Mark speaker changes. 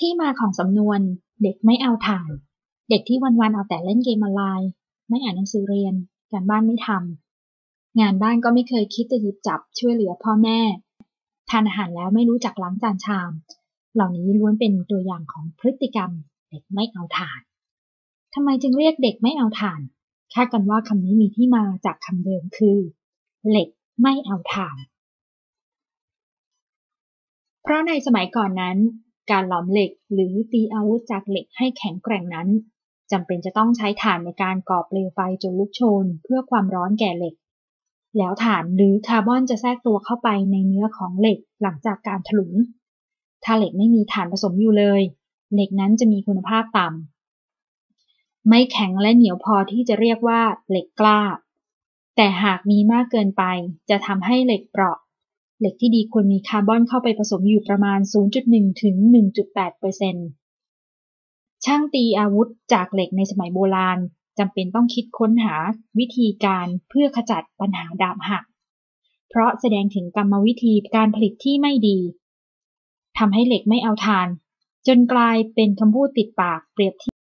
Speaker 1: ที่มาของสำนวน เด็กไม่เอาถ่านเด็กที่วันๆเอาแต่เล่นเกมออนไลน์ ไม่อ่านหนังสือเรียน การบ้านไม่ทำงานบ้านก็ไม่เคยคิดจะหยิบจับช่วยเหลือพ่อแม่ทานอาหารแล้วไม่รู้จักล้างจานชาม เหล่านี้ล้วนเป็นตัวอย่างของพฤติกรรม เด็กไม่เอาถ่านทำไมจึงเรียกเด็กไม่เอาถ่านคาดกันว่าคำนี้มีที่มาจากคำเดิมคือ เหล็กไม่เอาถ่าน เพราะในสมัยก่อนนั้น การหลอมเหล็กหรือตีอาวุธจากเหล็กให้แข็งแกร่งนั้นจำเป็นจะต้องใช้ถ่านในการก่อเปลวไฟจนลุกโชน เพื่อความร้อนแก่เหล็ก แล้วถ่านหรือคาร์บอนจะแทรกตัวเข้าไปในเนื้อของเหล็กหลังจากการถลุง ถ้าเหล็กไม่มีถ่านผสมอยู่เลย เหล็กนั้นจะมีคุณภาพต่ำ ไม่แข็งและเหนียวพอที่จะเรียกว่าเหล็กกล้า แต่หากมีมากเกินไป จะทำให้เหล็กเปราะ เหล็กที่ดีควรมีคาร์บอนเข้าไปผสมอยู่ประมาณ 0.1 ถึง 1.8เปอร์เซ็นต์ช่างตีอาวุธจากเหล็กในสมัยโบราณจำเป็นต้องคิดค้นหาวิธีการเพื่อขจัดปัญหาดาบหัก เพราะแสดงถึงกรรมวิธีการผลิตที่ไม่ดีทำให้เหล็กไม่เอาทาน จนกลายเป็นคำพูดติดปากเปรียบเทียบ